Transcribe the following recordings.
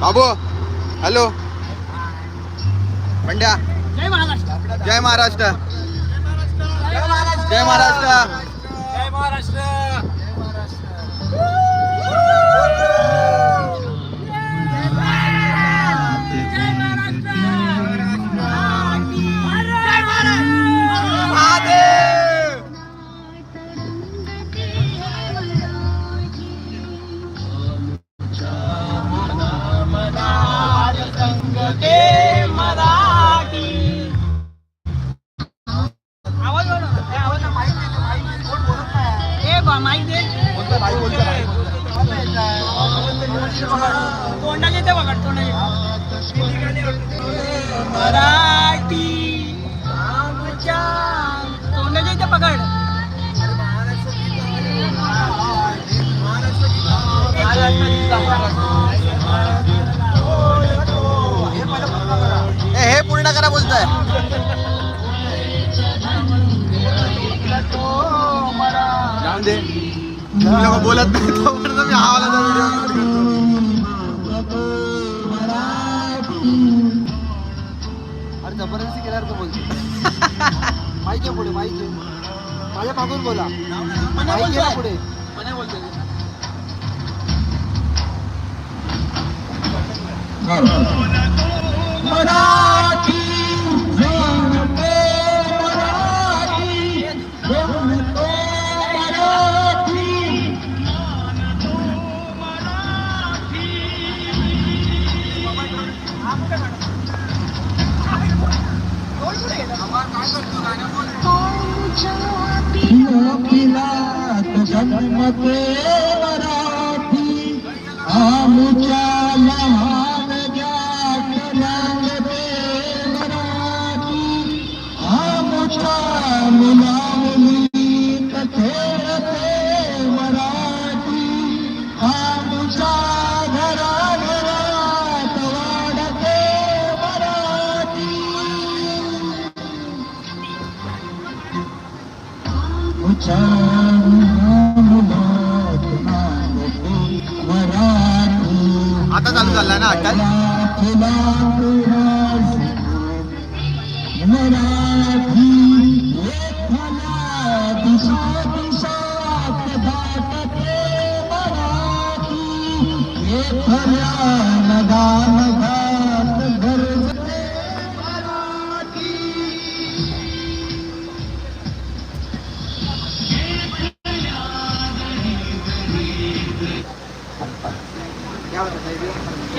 बाबू hello. Pandya. जय महाराष्ट्र. जय महाराष्ट्र. जय महाराष्ट्र. नाही. दे. तोंडाचे ते बघा तोंडाचे मराठी आमच्या तोंडाचे ते पकड हे पूर्ण करा बोलताय तुम्ही लोक बोलत नाही तोपर्यंत मी हा वाला व्हिडिओ अरे जबरदस्ती केल्यावर तो बोलतो माहिती आहे पुढे माहिती आहे. माझ्या मागून बोला. माहिती आहे पुढे. मने बोलतोय आमुच्या आता चालू झाला ना अट्टल जय-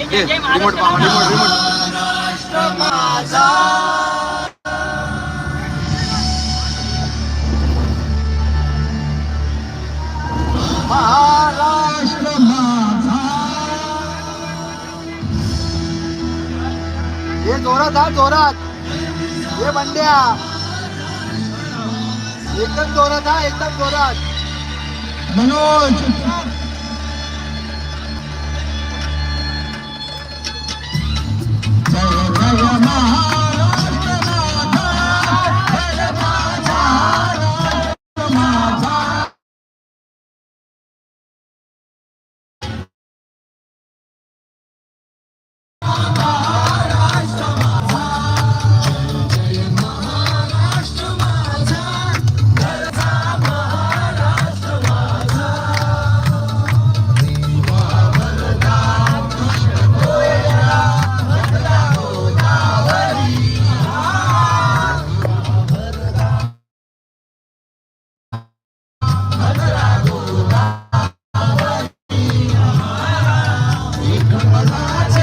रिमोट महाराष्ट्र पाहा, रिमोट बाबा. रिमोट. महाराष्ट्र माझा. हे जोरात हा जोरात. हे बंड्या. एकदम जोरात हा एकदम जोरात. मनोज.